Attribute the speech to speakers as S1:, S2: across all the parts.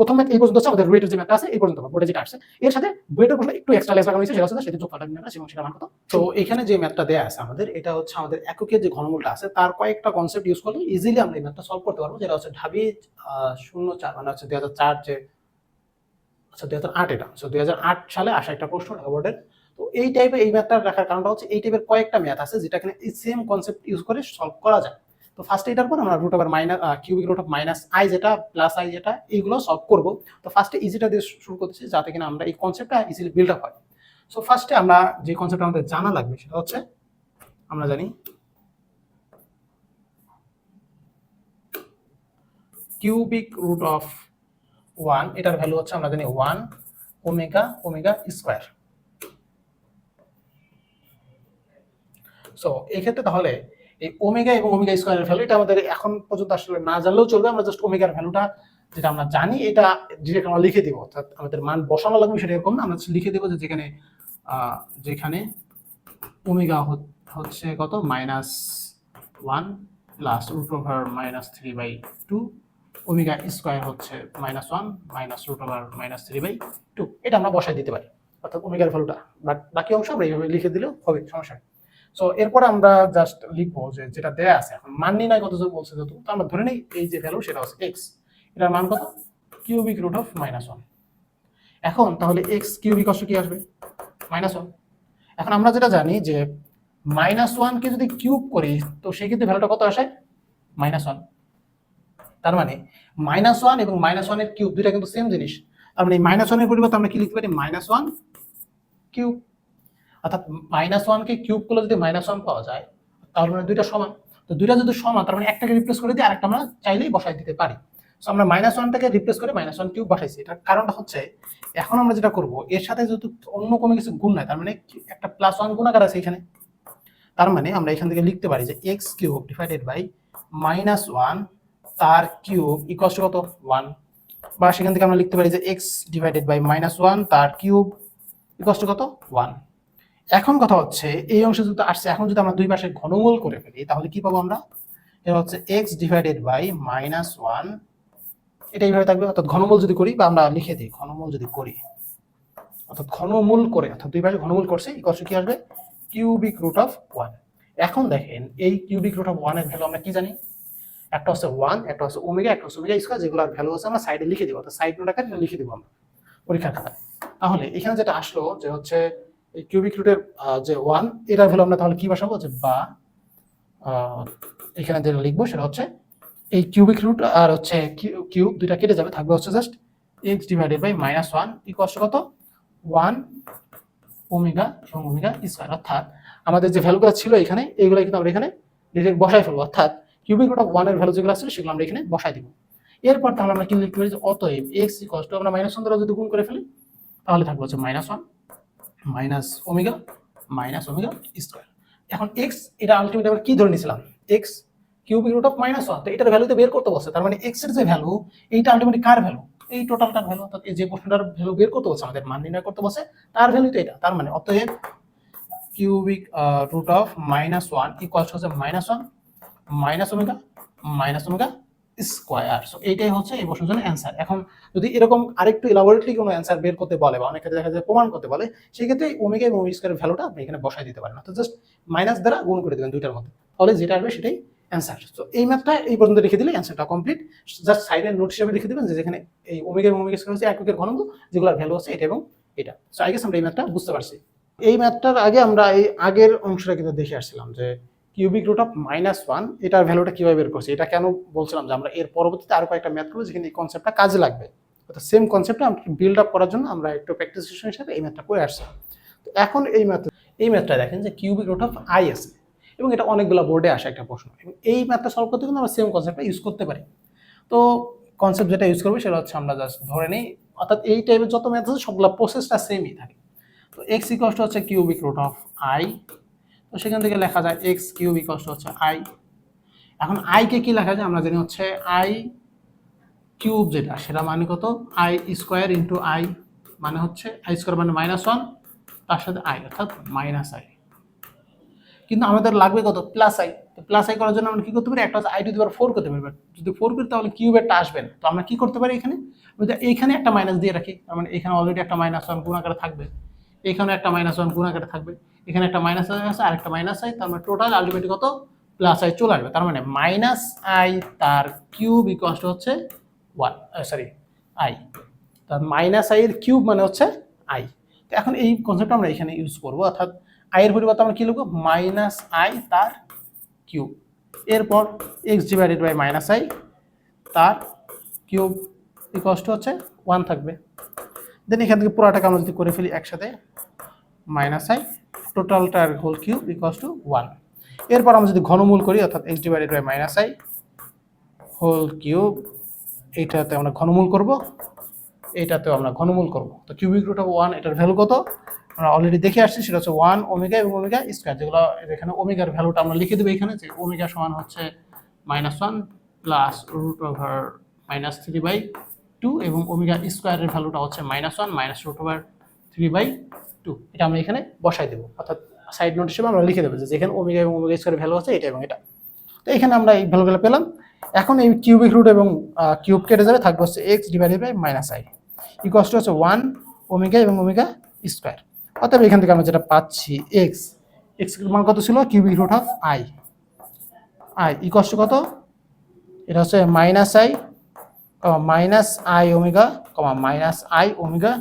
S1: প্রথম এই পর্যন্ত হচ্ছে আমাদের রুয়েটের যে ম্যাথটা আছে, এই পর্যন্ত বোর্ডে যেটা আসছে। এর সাথে বুয়েটের প্রশ্ন একটু এক্সট্রা লেস লাগানো হয়েছে, সেটা হচ্ছে সেটা যোগ ফাটা নিয়ে এবং সেটা মান কত।
S2: তো এখানে যে ম্যাথটা দেয়া আছে আমাদের, এটা হচ্ছে আমাদের এককের যে ঘনমূলটা আছে, তার কয়েকটা কনসেপ্ট ইউজ করলে ইজিলি আমরা এই ম্যাথটা সলভ করতে পারব, যেটা হচ্ছে ঢাবি শূন্য চার মানে হচ্ছে দুই হাজার চার যে আচ্ছা দুই হাজার আট এটা। সো দুই হাজার আট সালে আসা একটা প্রশ্ন ঢাকা বোর্ডের তো এই টাইপের এই ম্যাথটা রাখার কারণটা হচ্ছে, এই টাইপের কয়েকটা ম্যাথ আছে, যেটা এখানে এই সেম কনসেপ্ট ইউজ করে সলভ করা যায়। তো ফার্স্ট এটার পর আমরা root over minus cubic root of minus i যেটা প্লাস আই যেটা, এইগুলো সলভ করব। তো ফার্স্টে ইজিটা দিয়ে শুরু করতেছি যাতে কিনা আমরা এই কনসেপ্টটা ইজিলি বিল্ড আপ হয়। সো ফার্স্টে আমরা যে কনসেপ্ট আমাদের জানা লাগবে সেটা হচ্ছে, আমরা জানি কিউবিক রুট অফ ওয়ান এটার ভ্যালু হচ্ছে আমরা জানি one omega omega square so এক্ষেত্রে তাহলে এই ওমেগা এবং ওমেগা স্কোয়ারের ভ্যালু এটা আমাদের এখন পর্যন্ত আসলে না জানলেও চলবে, আমরা জাস্ট ওমেগার ভ্যালুটা যেটা আমরা জানি, এটা ডিরেক্ট আমরা লিখে দিব। অর্থাৎ আমাদের মান বসানো লাগবে সেটা এরকম আমরা লিখে দেবো যে যেখানে যেখানে ওমেগা হচ্ছে কত? Minus one plus root over minus three by two omega square হচ্ছে minus one minus root over minus three by two এটা আমরা বসাই দিতে পারি, অর্থাৎ ওমেগার ভ্যালুটা বাকি অংশ আমরা এইভাবে লিখে দিলেও হবে, সমস্যা নেই। সো এরপর আমরা জাস্ট লিখব যে যেটা দেয়া আছে। এখন মান নির্ণয় কত জন বলছে যেহেতু তো আমরা ধরে নেই, এই যে ভ্যালু সেটা হচ্ছে এক্স এটার মান কত? Cubic root of minus one এখন তাহলে এক্স কিউবিক অংশ কি আসবে? মাইনাস ওয়ান এখন আমরা যেটা জানি যে মাইনাস ওয়ানকে যদি কিউব করি, তো সেই ক্ষেত্রে ভ্যালুটা কত আসে? মাইনাস ওয়ান তার মানে মাইনাস ওয়ান এবং মাইনাস ওয়ানের কিউব দুইটা কিন্তু সেম জিনিস। তার মানে মাইনাস ওয়ানের পরিবর্তে আমরা কি লিখতে পারি? মাইনাস ওয়ান কিউব অর্থাৎ মাইনাস ওয়ানকে কিউব করলে যদি মাইনাস ওয়ান পাওয়া যায়, তাহলে মানে দুইটা সমান। তো দুইটা যদি সমান, তার মানে একটাকে রিপ্লেস করে দিয়ে আরেকটা আমরা চাইলেই বসাই দিতে পারি। সো আমরা মাইনাস ওয়ানটাকে রিপ্লেস করে মাইনাস ওয়ান কিউব বসাইছি। এটার কারণটা হচ্ছে, এখন আমরা যেটা করব, এর সাথে যেহেতু অন্য কোনো কিছু গুণ নাই, তার মানে একটা প্লাস ওয়ান গুণাকার আছে এখানে। তার মানে আমরা এখান থেকে লিখতে পারি যে x cube divided by minus one তার কিউব টু কত? ওয়ান বা সেখান থেকে আমরা লিখতে পারি যে x divided by minus one তার কিউব টু কত? ওয়ান এখন কথা হচ্ছে, এই অংশে যদি আসছে এখন যদি আমরা দুই পাশে ঘনমূল করে ফেলি, তাহলে কি পাবো আমরা? এটা হচ্ছে x divided by minus one এটা এইভাবে থাকবে, অর্থাৎ ঘনমূল যদি করি বা আমরা লিখে দিই, ঘনমূল যদি করি। অর্থাৎ ঘনমূল করে, অর্থাৎ দুই পাশে ঘনমূল করছে, এই টু কি আসবে? কিউবিক রুট অফ ওয়ান এখন দেখেন, এই কিউবিক রুট অফ ওয়ানের ভ্যালু আমরা কি জানি? একটা হচ্ছে ওয়ান একটা হচ্ছে ওমেগা একটা হচ্ছে ওমেগা স্কোয়ার যেগুলোর ভ্যালু আছে আমরা সাইডে লিখে দিব, অর্থাৎ সাইড নোট আকারে লিখে দিব আমরা পরীক্ষার খাতায়। তাহলে এখানে যেটা আসলো, যে হচ্ছে এই কিউবিক রুটের যে ওয়ান এটার ভ্যালু আমরা তাহলে কি বসাবো? যে বা এখানে যেটা লিখব সেটা হচ্ছে এই কিউবিক রুট আর হচ্ছে কিউব দুইটা কেটে যাবে, থাকবে হচ্ছে just x divided by minus one equal কত? ওয়ান ওমেগা এবং ওমেগা স্কোয়ার অর্থাৎ আমাদের যে ভ্যালুগুলো ছিল এখানে এইগুলো কিন্তু আমরা এখানে ডিরেক্ট বসাই ফেলব, অর্থাৎ কিউবিক রুট অফ ওয়ানের ভ্যালু যেগুলো ছিল সেগুলো আমরা এখানে বসাই দিব। এরপর তাহলে আমরা কি লিখতে পারি? যে অতএব এক্স টু আমরা মাইনাস ওয়ান দ্বারা যদি গুণ করে ফেলি, তাহলে থাকবে হচ্ছে minus one minus omega minus omega square এখন এক্স এটা আলটিমেট আমরা কি ধরে নিয়েছিলাম? X cubic root of minus one তো এটার ভ্যালুতে বের করতে বলছে তার মানে এক্সের যে ভ্যালু এইটা আলটিমেটলি কার ভ্যালু এই টোটালটার ভ্যালু অর্থাৎ এই যে প্রশ্নটার ভ্যালু বের করতে বলছে আমাদের মান নির্ণয় করতে বলছে তার ভ্যালু তো এটা, তার মানে অতএব cubic root of minus one equal হচ্ছে minus one minus omega minus omega square so এইটাই হচ্ছে এই প্রশ্নের জন্য অ্যান্সার এখন যদি এরকম আরেকটু ইলাবোরেটলি কোনো অ্যান্সার বের করতে বলে বা অনেক ক্ষেত্রে দেখা যায় প্রমাণ করতে বলে সেই ক্ষেত্রে ওমেগা এবং স্কোয়ারের ভ্যালুটা আপনি এখানে বসাই দিতে পারেন। অর্থাৎ জাস্ট মাইনাস দ্বারা গুণ করে দেবেন দুইটার মধ্যে। তাহলে যেটা আসবে সেটাই অ্যান্সার তো এই ম্যাথটা এই পর্যন্ত রেখে দিলে অ্যান্সারটা কমপ্লিট জাস্ট সাইডের নোট হিসেবে রেখে দেবেন যে যেখানে এই ওমেগা এবং ওমেগা স্কোয়ার হচ্ছে এককের ঘনক যেগুলোর ভ্যালু আছে এটা এবং এটা। সো আই গেস আমরা এই ম্যাথটা বুঝতে পারছি। এই ম্যাথটার আগে আমরা এই আগের অংশটা কিন্তু দেখে আসছিলাম যে cubic root of minus one এটার ভ্যালুটা কীভাবে বের করছি? এটা কেন বলছিলাম যে আমরা এর পরবর্তীতে আরও কয়েকটা ম্যাথ করব, যেখানে এই কনসেপ্টটা কাজে লাগবে। অর্থাৎ সেম কনসেপ্টটা আমরা বিল্ড আপ করার জন্য আমরা একটু প্র্যাকটিস সেশন হিসাবে এই ম্যাথটা করে আসছি। তো এখন এই ম্যাথ এই ম্যাথটা দেখেন যে কিউবিক রুট অফ আই আছে এবং এটা অনেকগুলো বোর্ডে আসে একটা প্রশ্ন। এবং এই ম্যাথটা সলভ করতে কিন্তু আমরা সেম কনসেপ্টটা ইউজ করতে পারি। তো কনসেপ্ট যেটা ইউজ করব সেটা হচ্ছে আমরা জাস্ট ধরে নিই, অর্থাৎ এই টাইপের যত ম্যাথ আছে সবগুলো প্রসেসটা সেমই থাকে। তো এক্স ইকস্ট হচ্ছে কিউবিক রুট অফ আই তো সেখান থেকে লেখা যায় এক্স কিউব ইকস্ট হচ্ছে আই এখন আইকে কি লেখা যায়? আমরা জানি হচ্ছে আই কিউব যেটা, সেটা মানে কত? আই স্কোয়ার ইন্টু আই মানে হচ্ছে আই স্কোয়ার মানে মাইনাস ওয়ান তার সাথে আই অর্থাৎ মাইনাস আই কিন্তু আমাদের লাগবে কত? প্লাস আই তো প্লাস আই করার জন্য আমরা কি করতে পারি? একটা আই টু দিবার ফোর করতে পারি। But যদি ফোর করি, তাহলে কিউবেরটা আসবে না। তো আমরা কি করতে পারি এখানে? এইখানে একটা মাইনাস দিয়ে রাখি মানে এখানে অলরেডি একটা মাইনাস ওয়ান গুণ আকারে থাকবে। এখানে একটা মাইনাস ওয়ান গুণ আকারে থাকবে। এখানে একটা মাইনাস আছে আর একটা মাইনাস আই তার মানে টোটাল আলটিমেটলি কত? প্লাস আই চলে আসবে, তার মানে মাইনাস আই তার কিউব ইকুয়ালস হচ্ছে ওয়ান সরি আই তার মাইনাস আই এর কিউব মানে হচ্ছে আই তো এখন এই কনসেপ্ট আমরা এখানে ইউজ করব, অর্থাৎ আই এর পরিবর্তে আমরা কি লিখব? মাইনাস আই তার কিউব এরপর x divided by minus i তার কিউব ইকস্ট হচ্ছে ওয়ান থাকবে। দেন এখান থেকে পুরাটাকে আমরা যদি করে ফেলি একসাথে minus i টোটালটার whole cube equals to one এরপর আমরা যদি ঘনমূল করি, অর্থাৎ x divided by minus i whole cube এইটাতে আমরা ঘনমূল করব এইটাতেও আমরা ঘনমূল করব। তো কিউবিক রুট অফ ওয়ান এটার ভ্যালু কত? আমরা অলরেডি দেখে আসছি, সেটা হচ্ছে ওয়ান ওমেগা এবং ওমেগা স্কোয়ার যেগুলো এখানে ওমেগার ভ্যালুটা আমরা লিখে দেবো এখানে, যে ওমেগা সমান হচ্ছে minus one plus root over minus three by two এবং ওমেগা স্কোয়ারের ভ্যালুটা হচ্ছে minus one minus root over three by two এটা আমরা এখানে বসাই দেবো। অর্থাৎ সাইড নোট হিসেবে আমরা লিখে দেবো যে যেখানে ওমেগা এবং ওমেগা স্কোয়ারের ভ্যালু আছে এটা এবং এটা। তো এখানে আমরা এই ভ্যালুগুলো পেলাম। এখন এই কিউবিক রুট এবং কিউব কেটে যাবে, থাকবে হচ্ছে x divided by minus i equals হচ্ছে ওয়ান ওমেগা এবং ওমেগা স্কোয়ার অতএব এখান থেকে আমরা যেটা পাচ্ছি এক্স এক্স মান কত ছিল? Cubic root of i i equals কত? এটা হচ্ছে minus i minus i omega comma minus i omega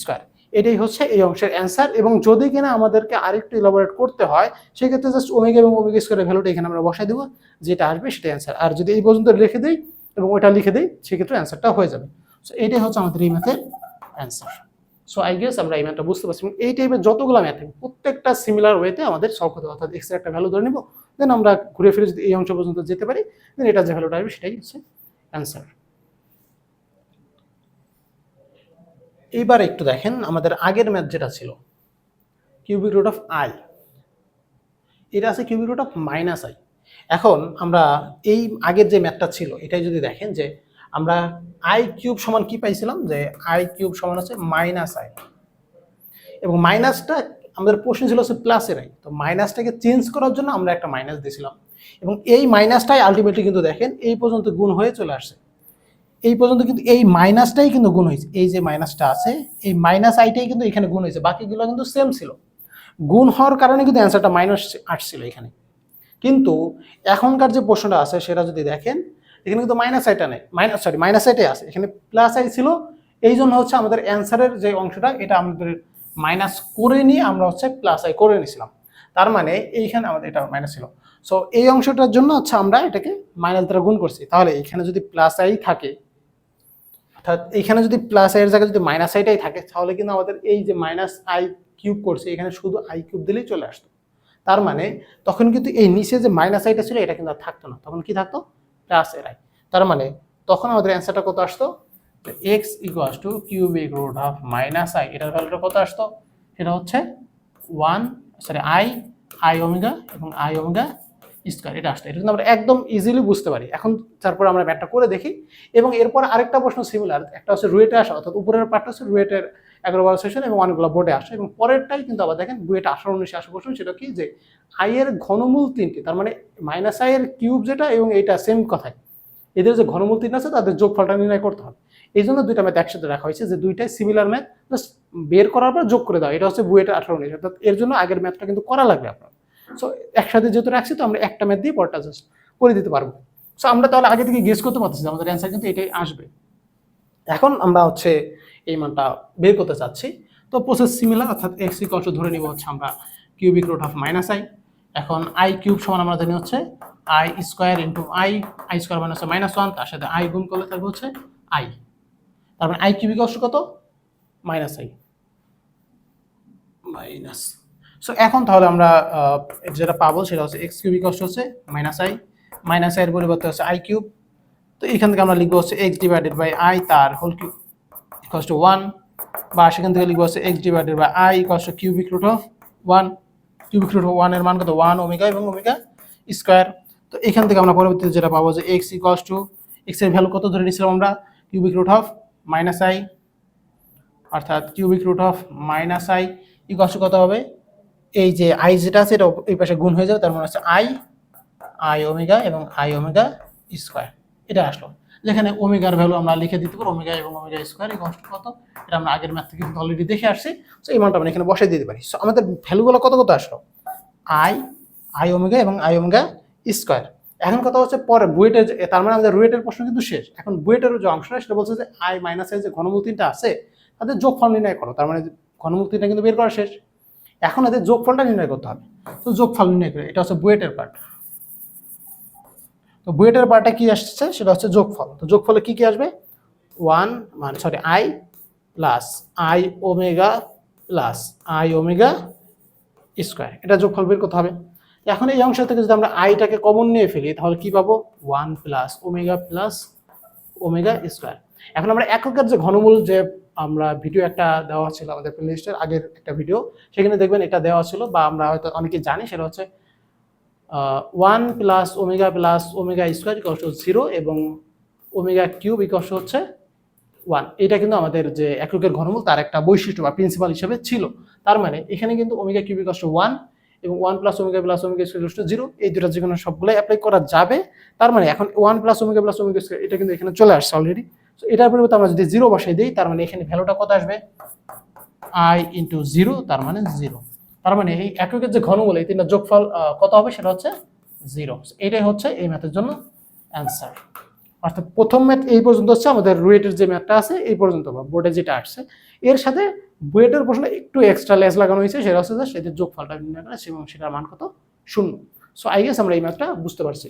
S2: square এটাই হচ্ছে এই অংশের অ্যান্সার এবং যদি কিনা আমাদেরকে আরেকটু ইলাবোরেট করতে হয়, সেক্ষেত্রে জাস্ট ওমেগা এবং ওমেগা স্কোয়ারের ভ্যালুটা এখানে আমরা বসাই দেবো, যেটা আসবে সেটা অ্যান্সার আর যদি এই পর্যন্ত লিখে দিই এবং ওটা লিখে দিই, সেক্ষেত্রে অ্যান্সারটা হয়ে যাবে। সো এটাই হচ্ছে আমাদের এই ম্যাথের অ্যান্সার সো আই গেস আমরা এই ম্যাথটা বুঝতে পারছি। এই টাইপের যতগুলো ম্যাথ প্রত্যেকটা সিমিলার ওয়েতে আমাদের সলভ হবে। অর্থাৎ এক্সের একটা ভ্যালু ধরে নিব দেন আমরা ঘুরে ফিরে যদি এই অংশ পর্যন্ত যেতে পারি দেন এটা যে ভ্যালুটা আসবে সেটাই হচ্ছে অ্যান্সার এইবার একটু দেখেন, আমাদের আগের ম্যাথ যেটা ছিল কিউবিক রুট অফ আই এটা আছে cubic root of minus i এখন আমরা এই আগের যে ম্যাথটা ছিল, এটাই যদি দেখেন যে আমরা আই কিউব সমান কি পাইছিলাম? যে আই কিউব সমান হচ্ছে মাইনাস আই এবং মাইনাসটা আমাদের প্রশ্ন ছিল হচ্ছে প্লাসের আই তো মাইনাসটাকে চেঞ্জ করার জন্য আমরা একটা মাইনাস দিয়েছিলাম। এবং এই মাইনাসটাই আলটিমেটলি কিন্তু দেখেন, এই পর্যন্ত গুণ হয়ে চলে আসছে। এই পর্যন্ত কিন্তু এই মাইনাসটাই কিন্তু গুণ হয়েছে। এই যে মাইনাসটা আছে, এই মাইনাস আইটাই কিন্তু এখানে গুণ হয়েছে। বাকিগুলো কিন্তু সেম ছিল। গুণ হওয়ার কারণে কিন্তু অ্যান্সারটা মাইনাস আসছিল এখানে। কিন্তু এখনকার যে প্রশ্নটা আছে, সেটা যদি দেখেন, এখানে কিন্তু মাইনাস আইটা নেই। মাইনাস সরি মাইনাস আইটাই আছে। এখানে প্লাস আই ছিল। এই জন্য হচ্ছে আমাদের অ্যান্সারের যে অংশটা, এটা আমাদের মাইনাস করে নিয়ে আমরা হচ্ছে প্লাস আই করে নিয়েছিলাম। তার মানে এইখানে আমাদের এটা মাইনাস ছিল। সো এই অংশটার জন্য হচ্ছে আমরা এটাকে মাইনাস দ্বারা গুণ করছি। তাহলে এখানে যদি প্লাস আই থাকে অর্থাৎ এখানে যদি প্লাস আই এর জায়গায় যদি মাইনাস আইটাই থাকে, তাহলে কিন্তু আমাদের এই যে মাইনাস আই কিউব করছে, এখানে শুধু আই কিউব দিলেই চলে আসতো। তার মানে তখন কিন্তু এই নিচে যে মাইনাস আইটা ছিল, এটা কিন্তু আর থাকতো না। তখন কি থাকতো? প্লাস এর আই তার মানে তখন আমাদের অ্যান্সারটা কত আসতো? X equals to cubic root of minus i এটার ভ্যালুটা কত আসতো? সেটা হচ্ছে one sorry i i omega এবং আই ওমেগা স্কোয়ার এটা আসতো এটা কিন্তু আমরা একদম ইজিলি বুঝতে পারি। এখন তারপর আমরা ম্যাটটা করে দেখি। এবং এরপর আরেকটা প্রশ্ন সিমিলার একটা হচ্ছে রুয়েটে আসা, অর্থাৎ উপরের পার্টটা হচ্ছে রুয়েটের এগারো বারো সেশন এবং অনেকগুলো বোর্ডে আসে। এবং পরেরটাই কিন্তু আবার দেখেন বুয়েট আঠারো, উনিশে আসা প্রশ্ন, সেটা কি যে আইয়ের ঘনমূল তিনটি, তার মানে মাইনাস আই এর কিউব যেটা এবং এইটা সেম কথাই। এদের যে ঘনমূল তিন আছে, তাদের যোগফলটা নির্ণয় করতে হবে। এই জন্য দুইটা ম্যাথ একসাথে রাখা হয়েছে যে দুইটাই সিমিলার ম্যাথ জাস্ট বের করার পর যোগ করে দাও। এটা হচ্ছে বুয়েটা আঠারো, উনিশ, অর্থাৎ এর জন্য আগের ম্যাথটা কিন্তু করা লাগবে আপনার। সো একসাথে যেহেতু রাখছি, তো আমরা একটা ম্যাথ দিয়ে পরটা জাস্ট করে দিতে পারব। সো আমরা তাহলে আগে থেকে গেস করতে পারতেছি আমাদের অ্যান্সার কিন্তু এটাই আসবে। এখন আমরা হচ্ছে এই মানটা বের করতে চাচ্ছি। তো প্রসেস সিমিলার অর্থাৎ এক্স ইকলস ধরে নিব হচ্ছে আমরা cubic root of minus i এখন আই কিউব সমান আমরা জানি হচ্ছে i square into i i square হচ্ছে মাইনাস ওয়ান তার সাথে আই গুণ করলে থাকবে হচ্ছে আই তার মানে আই কিউবিক অংশ কত? মাইনাস আই মাইনাস সো এখন তাহলে আমরা যেটা পাবো সেটা হচ্ছে এক্স কিউবিক অংশ হচ্ছে মাইনাস আই মাইনাস আই এর পরিবর্তে হচ্ছে আই কিউব তো এখান থেকে আমরা লিখব হচ্ছে এক্স ডিভাইডেড বাই আই তার whole cube equals to one বা সেখান থেকে লিখব হচ্ছে x divided by i equals to cubic root of one cubic root of ওয়ানের মান কত? ওয়ান ওমেগা এবং ওমেগা স্কোয়ার তো এখান থেকে আমরা পরবর্তীতে যেটা পাবো যে এক্স ইকস টু এক্সের ভ্যালু কত ধরে নিয়েছিলাম আমরা? Cubic root of minus i অর্থাৎ cubic root of minus i equals কত হবে? এই যে আই যেটা আছে এটা এই পাশে গুণ হয়ে যাবে, তার মানে হচ্ছে আই আই ওমেগা এবং আই ওমেগা স্কোয়ার এটা আসলো। যেখানে ওমেগার ভ্যালু আমরা লিখে দিতে পারি ওমেগা এবং ওমেগা স্কোয়ার এই কত? এটা আমরা আগের ম্যাথ থেকে অলরেডি দেখে আসছি। তো এই মানটা আমরা এখানে বসে দিতে পারি। সো আমাদের ভ্যালুগুলো কত কত আসলো? আই আই ওমেগা এবং আই ওমেগা স্কোয়ার এখন কথা হচ্ছে পরে বুয়েটের তার মানে আমাদের রুয়েটের প্রশ্ন কিন্তু শেষ। এখন বুয়েটের যে অংশটা, সেটা বলছে যে আই মাইনাস যে ঘনমূল তিনটা আছে, তাদের যোগফল নির্ণয় করো। তার মানে ঘনমূল তিনটা কিন্তু বের করা শেষ। এখন এদের যোগফলটা নির্ণয় করতে হবে। তো যোগফল নির্ণয় করে, এটা হচ্ছে বুয়েটের পার্ট তো বুয়েটের পার্টটা কি আসছে? সেটা হচ্ছে যোগফল। তো যোগফলে কি কি আসবে? ওয়ান মানে sorry i plus i omega plus i omega square এটা যোগফল বের করতে হবে। এখন এই অংশ থেকে যদি আমরা আইটাকে কমন নিয়ে ফেলি, তাহলে কি পাবো? One plus omega plus omega square এখন আমরা এককের যে ঘনমূল যে আমরা ভিডিও একটা দেওয়া ছিল আমাদের প্লেলিস্টের আগের একটা ভিডিও সেখানে দেখবেন এটা দেওয়া ছিল বা আমরা হয়তো অনেকে জানি, সেটা হচ্ছে one plus omega plus omega square equals to zero এবং ওমেগা কিউব ইকস হচ্ছে ওয়ান এটা কিন্তু আমাদের যে এককের ঘনমূল, তার একটা বৈশিষ্ট্য বা প্রিন্সিপাল হিসেবে ছিল। তার মানে এখানে কিন্তু ওমেগা কিউব ইকস ওয়ান এবং one plus omega plus omega square equals zero এই দুটো যে কোনো সবগুলোই অ্যাপ্লাই করা যাবে। তার মানে এখন one plus omega plus omega square এটা কিন্তু এখানে চলে আসছে অলরেডি তো এটার পরিবর্তে আমরা যদি জিরো বসাই দিই, তার মানে এখানে ভ্যালুটা কত আসবে? আই ইন্টু জিরো তার মানে জিরো তার মানে এই এককের যে ঘনমূল, এই তিনটা যোগফল কত হবে? সেটা হচ্ছে জিরো এটাই হচ্ছে এই ম্যাথের জন্য অ্যান্সার অর্থাৎ প্রথম ম্যাথ এই পর্যন্ত হচ্ছে, আমাদের রুয়েটের যে ম্যাথটা আছে, এই পর্যন্ত বা বোর্ডে যেটা আসছে। এর সাথে বুয়েটের প্রশ্ন একটু এক্সট্রা লেস লাগানো হয়েছে, সেটা হচ্ছে যে, সেটার যোগফলটা নির্ণয় করে সেটার মান কত? শূন্য। সো আই গেস আমরা এই ম্যাথটা বুঝতে পারছি।